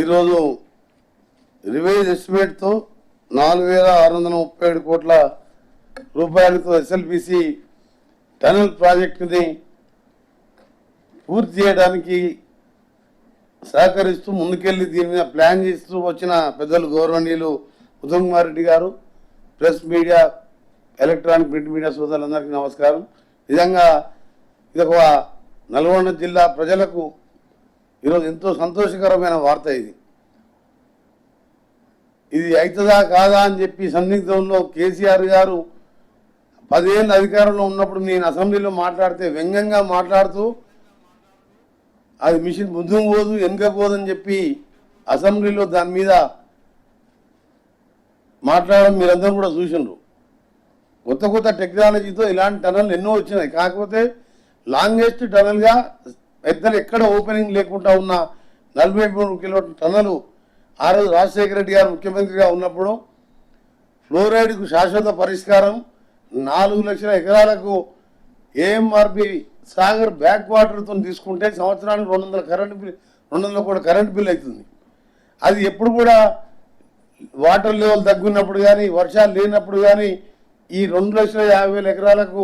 ఈరోజు రివైజ్ ఎస్టిమేట్తో నాలుగు వేల ఆరు వందల ముప్పై ఏడు కోట్ల రూపాయలతో ఎస్ఎల్పిసి టనల్ ప్రాజెక్టుని పూర్తి చేయడానికి సహకరిస్తూ ముందుకెళ్ళి దీని మీద ప్లాన్ చేస్తూ వచ్చిన పెద్దలు గౌరవనీయులు ఉత్తమ్ కుమార్ రెడ్డి గారు press media electronic print media సోదరులందరికీ నమస్కారం. నిజంగా ఇది ఒక నల్గొండ జిల్లా ప్రజలకు ఈరోజు ఎంతో సంతోషకరమైన వార్త ఇది. ఇది అవుతుందా కాదా అని చెప్పి సందిగ్ధంలో కేసీఆర్ గారు పదేళ్ళు అధికారంలో ఉన్నప్పుడు నేను అసెంబ్లీలో మాట్లాడితే వ్యంగ్యంగా మాట్లాడుతూ అది మిషన్ ముందుకు పోదు వెనుక పోదని చెప్పి అసెంబ్లీలో దాని మీద మాట్లాడడం మీరందరూ కూడా చూసిండ్రు. కొత్త కొత్త టెక్నాలజీతో ఇలాంటి టనల్ ఎన్నో వచ్చినాయి. కాకపోతే లాంగెస్ట్ టనల్గా పెద్దలు ఎక్కడ ఓపెనింగ్ లేకుండా ఉన్న నలభై మూడు కిలోమీటర్ టన్నులు ఆ రోజు రాజశేఖర రెడ్డి గారు ముఖ్యమంత్రిగా ఉన్నప్పుడు ఫ్లోరైడ్కు శాశ్వత పరిష్కారం నాలుగు లక్షల ఎకరాలకు ఏఎంఆర్పి సాగర్ బ్యాక్ వాటర్తో తీసుకుంటే సంవత్సరానికి రెండు వందల కరెంట్ బిల్ రెండు వందల కూడా కరెంట్ బిల్ అవుతుంది. అది ఎప్పుడు కూడా వాటర్ లెవెల్ తగ్గున్నప్పుడు కానీ వర్షాలు లేనప్పుడు కానీ ఈ రెండు లక్షల యాభై వేల ఎకరాలకు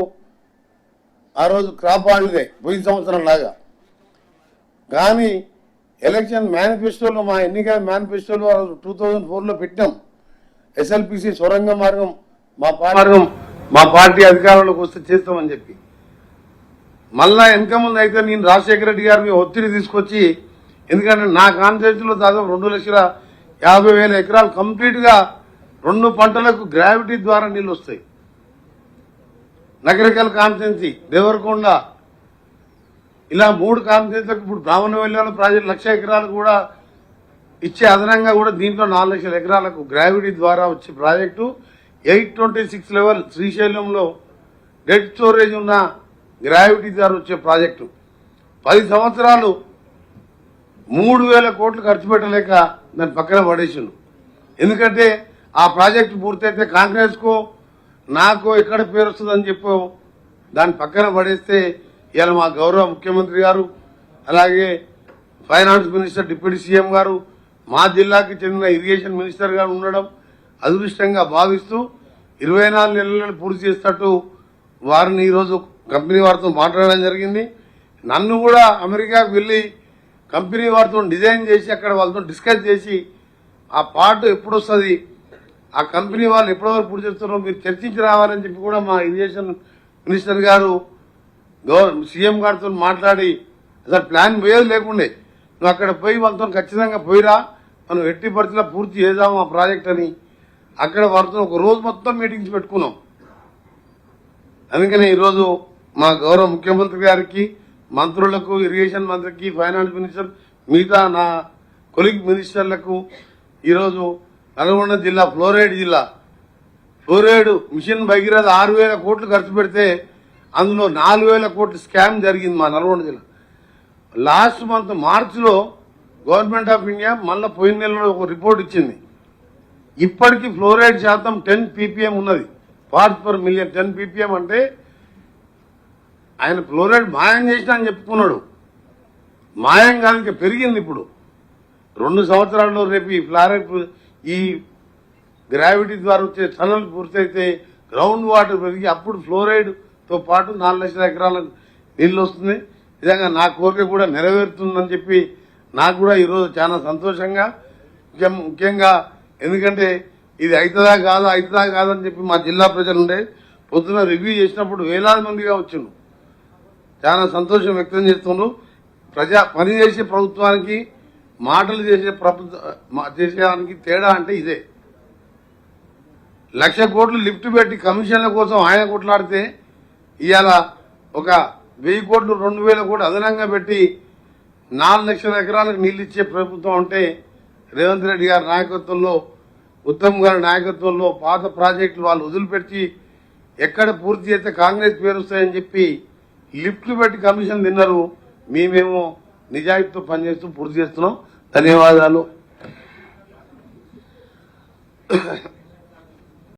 ఆ రోజు క్రాప్ హాలిడే పోయిన సంవత్సరం లాగా. కానీ ఎలక్షన్ మేనిఫెస్టోలో మా ఎన్నికల మేనిఫెస్టోలో టూ థౌజండ్ ఫోర్లో పెట్టాం. ఎస్ఎల్పిసి సొరంగ మార్గం మా మార్గం మా పార్టీ అధికారంలోకి వస్తే చేస్తామని చెప్పి. మళ్ళా వెనక ముందు అయితే నేను రాజశేఖర రెడ్డి గారి ఒత్తిడి తీసుకొచ్చి ఎందుకంటే నా కాన్స్టిట్యూన్సీలో దాదాపు రెండు లక్షల యాభై వేల ఎకరాలు కంప్లీట్గా రెండు పంటలకు గ్రావిటీ ద్వారా నీళ్ళు వస్తాయి. నగరికల్ కాన్స్టిట్యున్సీ దేవరకొండ ఇలా మూడు కాన్స్టిట్యున్సీలకు ఇప్పుడు బ్రాహ్మణ వెళ్ళాల ప్రాజెక్టు లక్ష ఎకరాలు కూడా ఇచ్చే అదనంగా కూడా దీంట్లో నాలుగు లక్షల ఎకరాలకు గ్రావిటీ ద్వారా వచ్చే project. Eight twenty six level శ్రీశైలంలో డెడ్ స్టోరేజ్ ఉన్న గ్రావిటీ ద్వారా వచ్చే ప్రాజెక్టు. పది సంవత్సరాలు మూడు వేల కోట్లు ఖర్చు పెట్టలేక దాన్ని పక్కన పడేసిండు. ఎందుకంటే ఆ ప్రాజెక్టు పూర్తయితే కాంగ్రెస్కో నాకో ఎక్కడ పేరు వస్తుందని చెప్పావు దాన్ని పక్కన పడేస్తే ఇవాళ మా గౌరవ ముఖ్యమంత్రి గారు అలాగే ఫైనాన్స్ మినిస్టర్ డిప్యూటీ సీఎం గారు మా జిల్లాకి చెందిన ఇరిగేషన్ మినిస్టర్ గారు ఉండడం అదృష్టంగా భావిస్తూ ఇరవై నాలుగు నెలలను పూర్తి చేసేటట్టు వారిని ఈరోజు కంపెనీ వారితో మాట్లాడడం జరిగింది. నన్ను కూడా అమెరికాకు వెళ్ళి కంపెనీ వారితో డిజైన్ చేసి అక్కడ వాళ్ళతో డిస్కస్ చేసి ఆ పార్ట్ ఎప్పుడు వస్తుంది ఆ కంపెనీ వాళ్ళు ఎప్పటివరకు పూర్తి చేస్తున్నారో మీరు చర్చించి రావాలని చెప్పి కూడా మా ఇరిగేషన్ మినిస్టర్ గారు సీఎం గారితో మాట్లాడి అసలు ప్లాన్ పోయేది లేకుండే. నువ్వు అక్కడ పోయి వాళ్ళతో ఖచ్చితంగా పోయిరా మనం ఎట్టి పరిస్థితిలో పూర్తి చేద్దాం ఆ ప్రాజెక్ట్ అని. అక్కడ వారితో ఒక రోజు మొత్తం మీటింగ్స్ పెట్టుకున్నాం. అందుకనే ఈరోజు మా గౌరవ ముఖ్యమంత్రి గారికి మంత్రులకు ఇరిగేషన్ మంత్రికి ఫైనాన్స్ మినిస్టర్ మిగతా నా కొలిగ్ మినిస్టర్లకు ఈరోజు నల్గొండ జిల్లా ఫ్లోరైడ్ జిల్లా ఫ్లోరైడ్ మిషన్ భగీరథ ఆరు వేల కోట్లు ఖర్చు పెడితే అందులో నాలుగు వేల కోట్లు స్కామ్ జరిగింది మా నల్గొండ జిల్లా. లాస్ట్ మంత్ మార్చిలో గవర్నమెంట్ ఆఫ్ ఇండియా మళ్ళీ పోయిన నెలలో ఒక రిపోర్ట్ ఇచ్చింది. ఇప్పటికీ ఫ్లోరైడ్ శాతం టెన్ పీపీఎం ఉన్నది. Part per million. Ten PPM అంటే ఆయన ఫ్లోరైడ్ మాయం చేసిన అని చెప్పుకున్నాడు. మాయం కాదు ఇంకా పెరిగింది ఇప్పుడు. రెండు సంవత్సరాల్లో రేపు ఈ ఫ్లారైడ్ ఈ గ్రావిటీ ద్వారా వచ్చే టనల్ పూర్తయితే గ్రౌండ్ వాటర్ పెరిగి అప్పుడు ఫ్లోరైడ్ తో పాటు నాలుగు లక్షల ఎకరాల నీళ్ళు వస్తుంది. నిజంగా నా కోరిక కూడా నెరవేరుతుందని చెప్పి నాకు కూడా ఈరోజు చాలా సంతోషంగా ముఖ్యం- ముఖ్యంగా ఎందుకంటే ఇది అవుతుందా కాదా అవుతుందా కాదని చెప్పి మా జిల్లా ప్రజలు ఉండే పొద్దున రివ్యూ చేసినప్పుడు వేలాది మందిగా వచ్చిండు చాలా సంతోషం వ్యక్తం చేస్తున్నాడు ప్రజా పని చేసే ప్రభుత్వానికి మాటలు చేసే ప్రభుత్వ చేసేదానికి తేడా అంటే ఇదే. లక్ష కోట్లు లిఫ్ట్ పెట్టి కమిషన్ల కోసం ఆయన కొట్లాడితే ఇవాళ ఒక వెయ్యి కోట్లు రెండు వేల కోట్లు అదనంగా పెట్టి నాలుగు లక్షల ఎకరాలకు నీళ్ళు ఇచ్చే ప్రభుత్వం అంటే రేవంత్ రెడ్డి గారి నాయకత్వంలో ఉత్తమ్ గారి నాయకత్వంలో పాత ప్రాజెక్టులు వాళ్ళు వదిలిపెట్టి ఎక్కడ పూర్తి చేస్తే కాంగ్రెస్ పేరు వస్తాయని చెప్పి లిఫ్ట్లు పెట్టి కమిషన్ తిన్నారు. మేమేమో నిజాయితీతో పనిచేస్తూ పూర్తి చేస్తున్నాం. ధన్యవాదాలు.